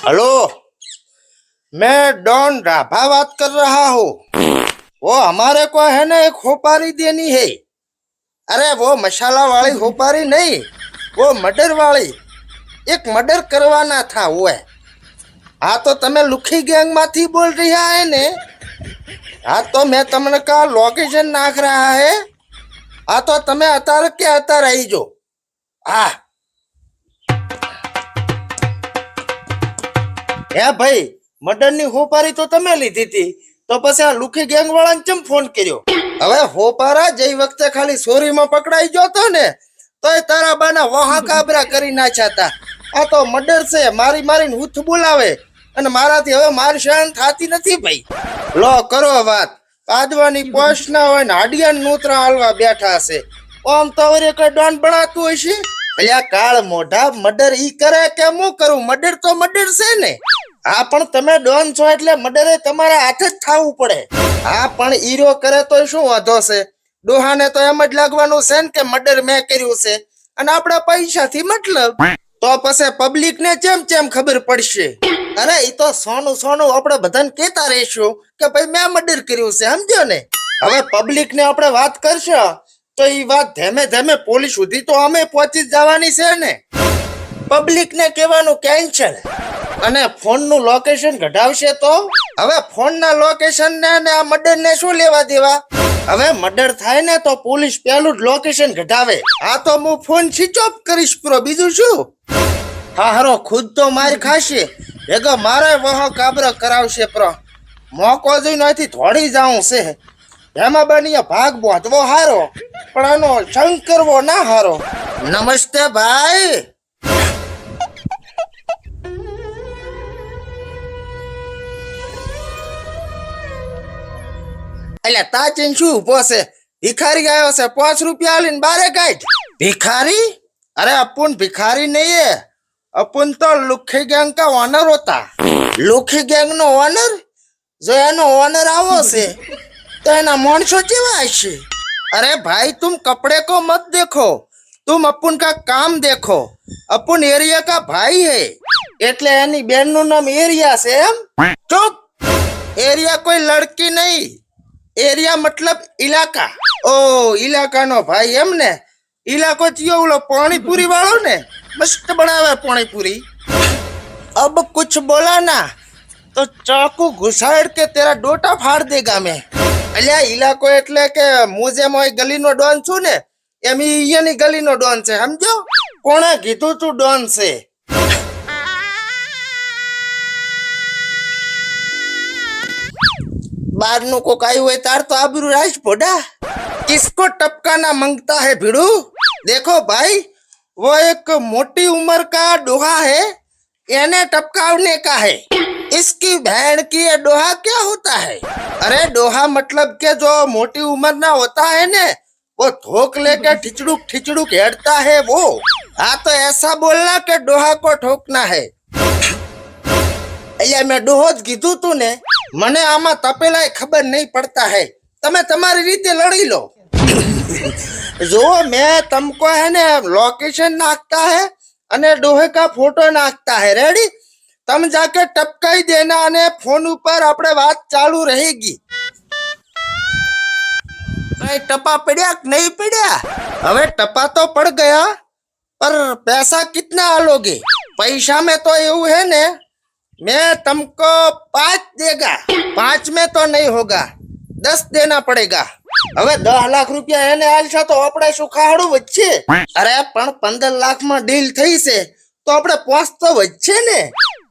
Hello मैं don Rabha बात कर रहा हूँ वो हमारे को है ना एक होपारी देनी है अरे वो मसाला वाली होपारी नहीं वो मर्डर वाली એક મર્ડર કરવાના થા હોય હા તો તમે લુખી ગેંગમાંથી બોલ રહ્યા હે ને હા તો મેં તમને કા લોકેશન નાખ રહ્યા હે હા તો તમે અત્યારે કે અત્યારે આવી જો હા હે ભાઈ મર્ડરની હોપારી તો તમે લીધી હતી. તો પછી આ લુખી ગેંગ વાળાને કેમ ફોન કર્યો? હવે હોપારા જઈ વખતે ખાલી સોરીમાં પકડાઈ ગયો તો ને, તોય તારા બાના વહા કાબરા કરી નાખ્યા હતા. આ તો મર્ડર છે, મારી મારીને હુથ બોલાવે. અને મારાથી હવે મારી સહન થાતી નથી ભાઈ. લો, કરો વાત. પાદવાની પોસ્ટ ના હોય ને હાડિયા નૂતરા હાલવા બેઠા હશે ઓમ તો હવે કઈ ડોન બળાતું હશે? અલ્યા, કાળ મોઢા, મર્ડર ઈ કરે કે હું કરું? મર્ડર તો મર્ડર છે ને. હા, પણ તમે ડોન છો એટલે મર્ડરે તમારા હાથે જ થવું પડે. હા, પણ ઈરો કરે તો શું વાંધો છે? ડોહાને તો એમ જ લાગવાનું છે ને કે મર્ડર મેં કર્યું છે. અને આપણા પૈસાથી મતલબ? તો પછી પબ્લિક ને ચેમ ચેમ ખબર પડશે. અરે એ તો સોનું સોનું આપણે બધાને કહેતા રહીશું કે ભાઈ, મેં મર્ડર કર્યું છે, સમજો ને? હવે પબ્લિક ને આપણે વાત કરશો, તો ઈ વાત ધેમે ધેમે પોલીસ સુધી તો અમે પહોંચી જવાની છે ને? પબ્લિક ને કહેવાનું કેન્સલ અને ફોનનું લોકેશન ઘટાડશે તો? હવે ફોનના લોકેશનને અને આ મર્ડર શું લેવા દેવા? હવે મર્ડર થાય ને તો પોલીસ પેલું જ લોકેશન ઘટાવે. આ તો હું ફોન સ્વિચ ઓફ કરીશ, પ્રો. બીજું શું? હા, હારો, ખુદ તો માર ખાશે. ભેગો મારે વહો કાબરો કરાવશે, પ્રો. મોકો જોઈને અહીંથી થોડી જાઉં છે. એમાં બની ભાગ બોધવો હારો, પણ આનો શંકરવો ના હારો. નમસ્તે ભાઈ. એટલે તાચીન શું પોસે ભિખારી આવ્યો છે, પાંચ રૂપિયા આલીને બારે કાઢ. ભિખારી? અરે અપુન ભિખારી નહીં એ અપુન તો લુખી ગેંગ કા ઓનર હોતા. લુખી ગેંગ નો ઓનર? જો એનો ઓનર આવો છે, તો એના માણસો કેવા હશે? અરે ભાઈ, તું કપડે કો મત દેખો. તું અપુન કા કામ દેખો. અપુન એરિયા કા ભાઈ હે. એટલે એની બેનનું નામ એરિયા છે એમ? ચોક એરિયા કોઈ લડકી નહીં. એરિયા મતલબ ઇલાકા ઓ ઇલાકાનો ભાઈ એમ ને? ઇલાકો થયો ઓલો પાણીપુરી વાળો ને? મસ્ત બનાવે પાણીપુરી. અબ કુછ બોલા ના, તો ચાકુ ઘુસાડ કે તેરા ડોટા ફાડ દે ગામે. અલ્યા ઇલાકો એટલે કે હું જેમ હોય ગલીનો ડોન છું ને, એમ ઈયાની ગલીનો ડોન છે, સમજો? કોણે કીધું તું ડોન છે? બારનું કોક આવ્યું હોય તાર તો આબરૂ રાજ ભોડા किसको टपकाना मांगता है भिड़ू देखो भाई वो एक मोटी उम्र का डोहा है यानी टपकावने का है इसकी बहन की ये डोहा क्या होता है अरे डोहा मतलब के जो मोटी उम्र ना होता है ने वो ठोक लेके ठिचड़ुक ठिचड़ुक हेड़ता है वो हाँ तो ऐसा बोलना के डोहा को ठोकना है અહીંયા મેં ડોહો જ કીધું તું ને મને આમાં તપેલાય ખબર નહીં પડતા હે. તમે તમારી રીતે લડી લો. જો મેં તમકો હે ને લોકેશન નાખતા હે અને ડોહે કા ફોટો નાખતા હે. રેડી તમ જાકે ટપકાઈ દેના અને ફોન ઉપર આપણે વાત ચાલુ રહેગી. કઈ ટપા પડ્યા કે નહીં પડ્યા? હવે ટપા તો પડ ગયા, પર પૈસા કિતના આલોગે? પૈસા મેં તો એવું હે ને मैं तुमको पाँच देगा पाँच में तो नहीं होगा दस देना पड़ेगा હવે દસ લાખ રૂપિયા એને આલશો તો આપણે શું ખાડું વચ્ચે અરે પણ પંદર લાખ માં ડીલ થઈ છે તો આપણે પોસ તો વચ્ચે ને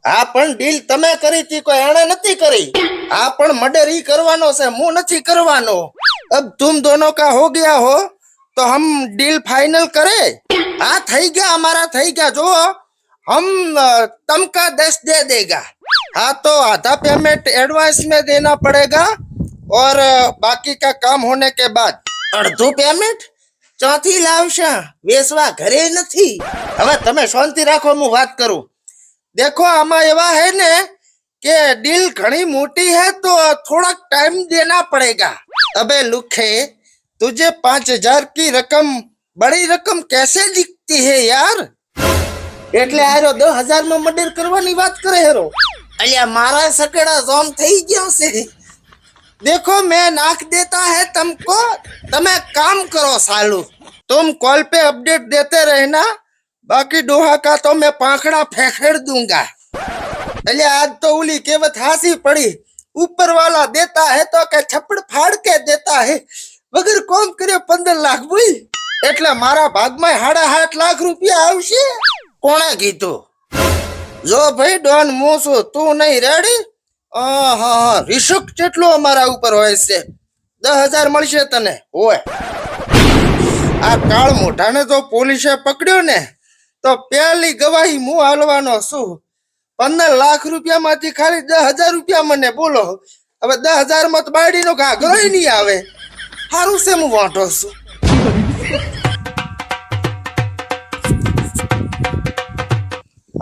હા પણ ડીલ તમે કરી હતી કોઈ એણે નથી કરી હા પણ મર્ડર ઈ કરવાનો છે હું નથી કરવાનો અબ तुम दोनों का हो गया हो तो हम डील फाइनल करे हाँ થઈ ગયા અમારા થઈ ગયા જો हम अ, तम का दस दे देगा हाँ तो आधा पेमेंट एडवांस में देना पड़ेगा और अ, बाकी का काम होने के बाद અડધું પેમેન્ટ ચોથી લાવશે વેસવા ઘરે નથી હવે તમે શાંતિ રાખો હું વાત કરું देखो આમાં એવા है ने कि डील घनी मोटी है तो थोड़ा टाइम देना पड़ेगा अबे लुखे तुझे पांच हजार की रकम बड़ी रकम कैसे दिखती है यार એટલે આરો દસ હજાર માં મર્ડર કરવાની વાત કરે હેરો અલ્યા મારા સકેડા જોમ થઈ ગયો છે देखो मैं नाक देता है तुमको તમે काम करो सालू तुम कॉल पे अपडेट देते रहना बाकी डोहा का तो मैं पाखड़ा फेंखेड़ दूंगा એટલે આજ તો ઓલી કહેવત હાસી પડી ઉપર વાલા દેતા હે તો કે છપ્પડ ફાડ કે દેતા હે વગર કોમ કર્યો પંદર લાખ બોઈ એટલે મારા ભાગમાં હાડા હાથ લાખ રૂપિયા આવશે કોણે કીધું? જો ભાઈ, ડોન હું છું તું નહીં રેડી? હા રિસ્ક કેટલો અમારા ઉપર હોય છે? દસ હજાર મળશે તને, હોય. આ કાળ મોઢાને તો પોલીસે પકડ્યો ને, તો પહેલી ગવાહી હું હાલવાનો છું. પંદર લાખ રૂપિયામાંથી ખાલી દસ હજાર રૂપિયા મને બોલો. હવે દસ હજારમાં તો બાયડીનો ઘાઘરો નહીં આવે. સારું છે, હું વાંટો છું.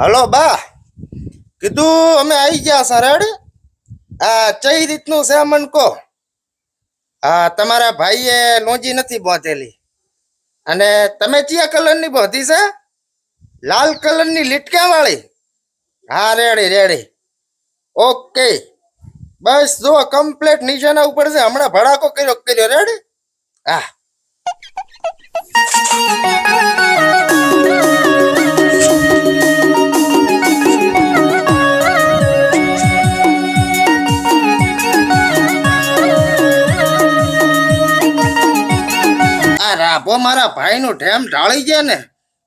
હલો, બા. કીધું અમે આવી ગયા સરળ આ ચઈ રીતનું છે મન કો. હા તમારા ભાઈએ લોજી નથી બોધેલી. અને તમે ચિયા કલરની બોધી છે? લાલ કલરની લીટકા વાળી હા, રેડી રેડી. ઓકે. બસ જો, કમ્પ્લેટ નિશાના ઉપર છે. હમણાં ભડાકો કર્યો કર્યો, રેડી? હા. રાભો મારા ભાઈનું ઠેમ ઢાળી જાય ને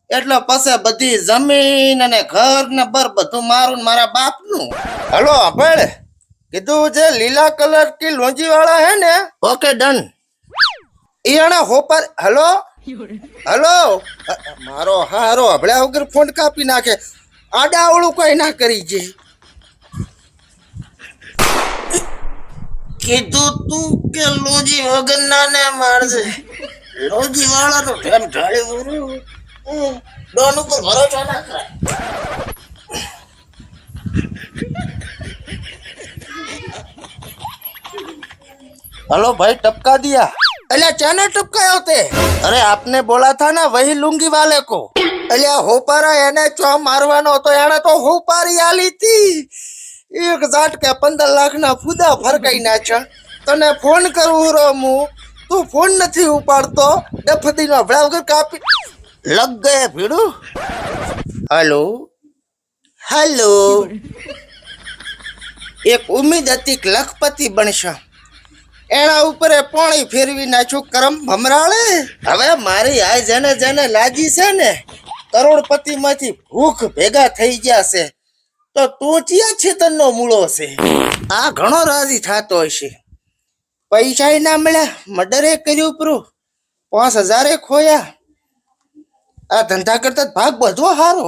એટલે પછી બધી જમીન અને ઘર ને બર બધું મારું મારા મારા બાપનું. હલો આપણે કીધું જે લીલા કલરથી લોંજી વાળા હે ને? Okay done. એને હોપર હલો? હલો? મારો હારો હબળે વગર ફોન કાપી નાખે. આડાવળું કઈ ના કરી જે. કીધું તું કે લોજી વગર ના ને મારશે હલો ભાઈ ટપકા દિયા. અલ્યા ચાને ટપકાયો તે અરે આપને બોલા થા ના વહી લુંગી વાલે કો અલ્યા હોપારા એને ચો મારવાનો હતો? એને તો હોપારી આલી હતી એક ઝાટકે પંદર લાખ ના ફુદા ફરકાઈ નાખ્યા. તને ફોન કરવું રો રમું તું ફોન નથી ઉપાડતો. ડફદી નો ભડા વગર કાપી. લગ ગયે ભીડું. હલો. હલો. એક ઉમેદ હતી કે લખપતિ બનશે. એના ઉપર પાણી ફેરવી નાખ્યું કરમ ભમરાળે. હવે મારી આ જેને જેને લાજી છે ને કરોડપતિ માંથી ભૂખ ભેગા થઈ ગયા છે. તો તું ચિયા છેતનનો મૂળો છે? આ ઘણો રાજી થતો હશે. પૈસા ના મળ્યા, મર્ડરે કર્યું પૂરું પાંચ હજારે ખોયા. આ ધંધા કરતા ભાગ બધો હારો.